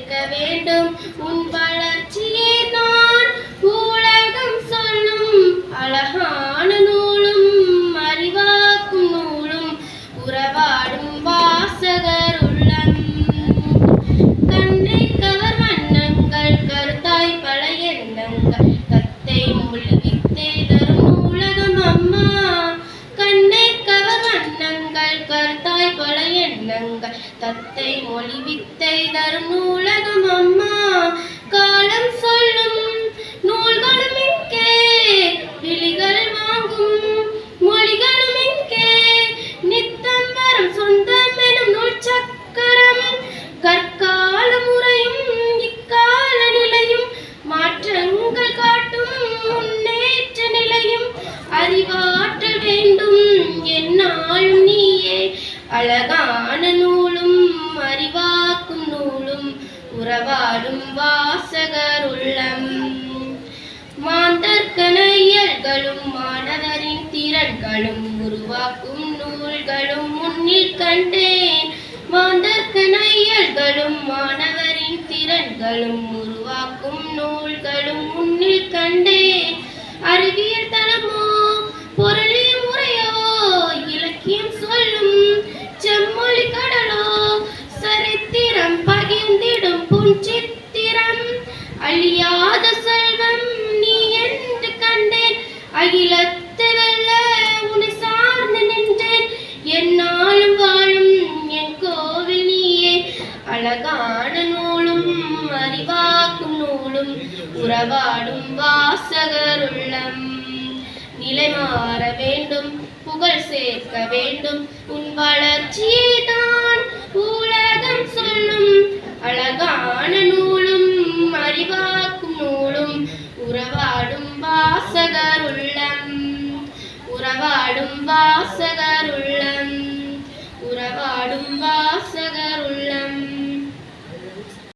இருக்க வேண்டும். உன் வளர்ச்சியே தான் உலகம் சொல்லும். அழகான நூலும் அறிவாக்கும் நூலும் உறவாடும் வாசகர் உள்ளம். கண்ணை கவர் வண்ணங்கள் கருத்தாய் பல எண்ணங்கள். கத்தை முழுவித்தே தரும் உலகம் அம்மா. கண்ணை கவர் வண்ணங்கள் தத்தை மொழி வித்தை தரும் நூல மாற்றங்கள் காட்டும் முன்னேற்ற நிலையும் அறிவாற்றல் வேண்டும். என்னாலும் நீயே அழகான நூலும் அறிவாக்கும் நூலும் உறவாடும் வாசகர் உள்ளம். மாந்தர்கனையல்களும் மாணவரின் திறன்களும் உருவாக்கும் நூல்களும் முன்னில் கண்டேன். மாந்தர்கனையல்களும் மாணவர் திறன்களும் உருவாக்கும் நூல்களும் முன்னில் கண்டேன். அறிவியல் தளமோ பொருளிய முறையோ இலக்கியம் சொல்லும் செம்மொழி கடலோ சரித்திரம் பகிர்ந்திடும் புஞ்சித்திரம் அழியாத செல்வம் நீ என்று கண்டேன். அகிலத்து அறிவாக்கும் உறவாடும் வாசகருள்ளம். நிலை மாற வேண்டும் புகழ் சேர்க்க வேண்டும். உன் வளர்ச்சியை தான் உலகம் சொல்லும். அழகான நூலும் அறிவாக்கும் நூலும். உறவாடும் வாசகருள்ளம். உறவாடும் வாச